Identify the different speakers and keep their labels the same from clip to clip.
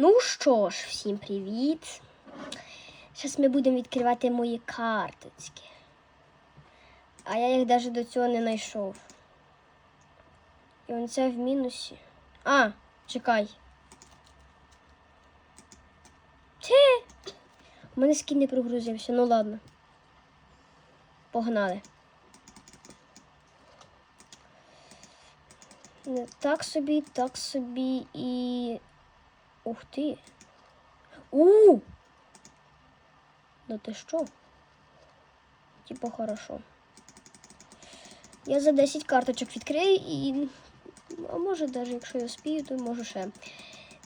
Speaker 1: Ну що ж, всім привіт. Зараз ми будемо відкривати мої карточки. А я їх навіть до цього не знайшов. І он це в мінусі. А, чекай. Те. У мене скін не прогрузився. Ну ладно. Погнали. Так собі, так собі і. Ух ти. У! Да ти що? Типа хорошо. Я за 10 карточок відкрию і. А може, навіть якщо я спію, то можу ще.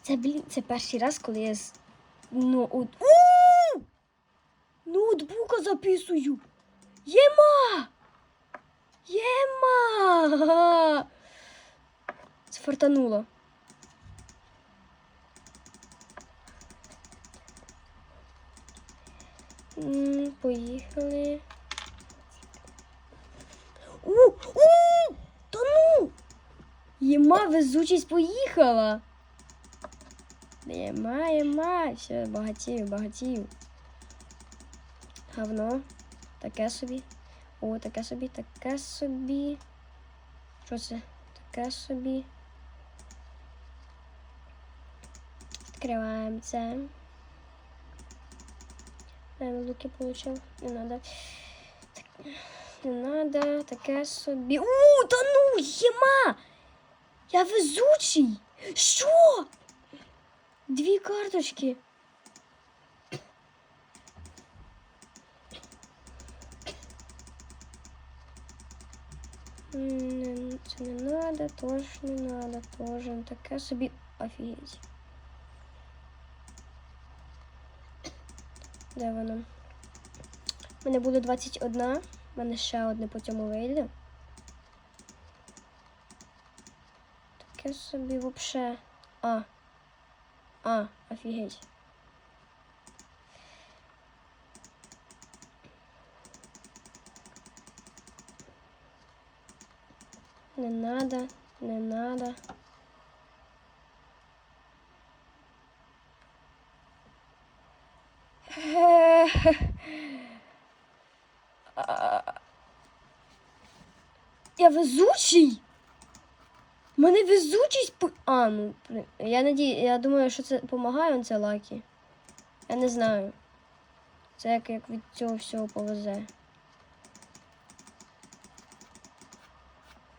Speaker 1: Це, блін, це перший раз, коли я. Ну, от... У! Ноутбука записую. Єма! Єма! Сфартануло. Поїхали. У! У! Та ну! Єма везучість поїхала. Єма, єма. Все, багатію, багатію. Говно. Таке собі. О, таке собі, таке собі. Що це? Таке собі. Відкриваємо це. Наверное, луки получил. Не надо. Так, Не надо. Таке собі. У, та ну, єма! Я везучий! Що? Дві карточки. Це не надо, теж не надо, теж таке собі офігеть. Де воно? У мене буде 21, у мене ще одне по цьому вийде. Таке собі вообще. А. А, офігеть. Не надо, не надо. Я везучий. У мене везучість. А, ну, я надію, я думаю, що це допомагає це лакі. Я не знаю. Це як, як від цього всього повезе.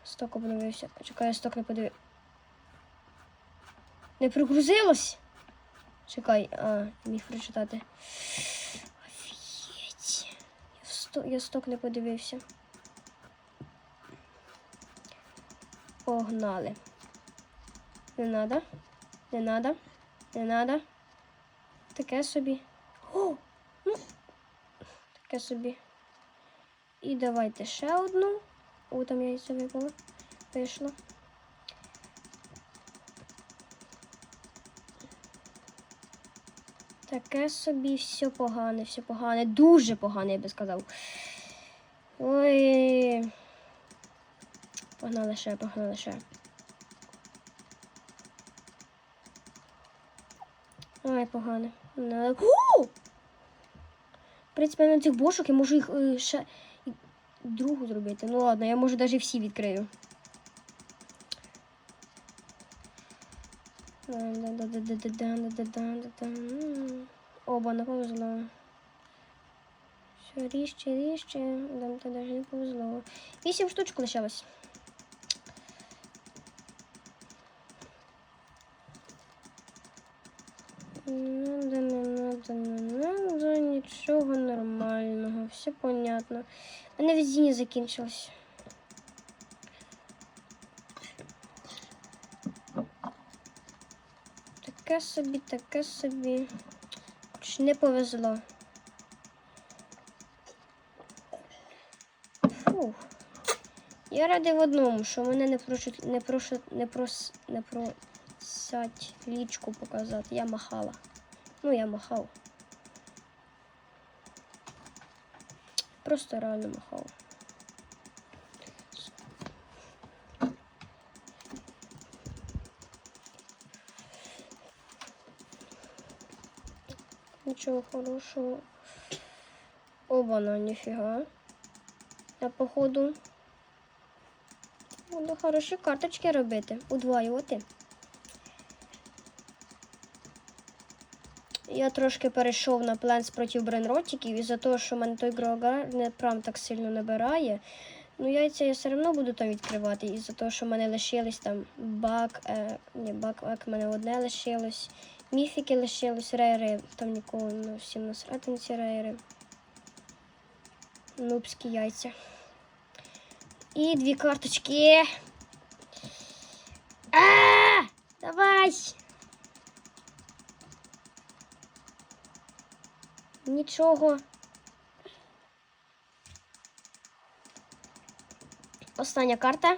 Speaker 1: Сток обновився. Чекай, я сток не подивив. Не прогрузилось? Чекай, а, міг прочитати. Сто... я сток не подивився. Погнали. Не надо. Не надо. Не надо. Таке собі. О! Ну, таке собі. І давайте ще одну. О, там яйця випало. Вийшло. Таке собі все погане, все погане. Дуже погане, я би сказав. Ой. Погнали ще, погнали ще. Ой, погано. Надо- У! В принципі, на цих бошок я можу їх е, ще другу зробити. Ну ладно, я можу навіть всі відкрию. Оба не повезло. Все, ріжче, ріжче. Нам то навіть не повезло. Вісім штучок лишилось. Не надо, не надо, не надо, нічого нормального, все понятно. У мене везіння закінчилось. Таке собі, таке собі. Чи не повезло. Фух. Я радий в одному, що мене не просять, не просять, не прос, не просять лічку показати. Я махала. Ну, я махав. Просто реально махав. Нічого хорошого. Оба-на, ніфіга. Я походу буду хороші карточки робити, удвоювати. Я трошки перейшов на пленс проти бренротиків із-за того, що мене той грогар не прям так сильно набирає. Ну, яйця я все одно буду там відкривати, із-за того, що в мене лишились там бак, е, ні, бак, бак, в мене одне лишилось. Міфіки лишилось, рейри, там нікого, ну, всім насрати на ці рейри. Нубські яйця. І дві карточки. А! Давай! Нічого. Остання карта.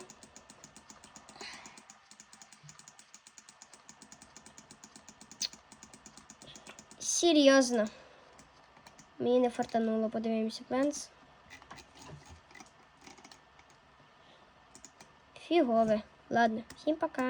Speaker 1: Серйозно. Мені не фартануло, подивимося пенс. Фігове. Ладно, всім пока.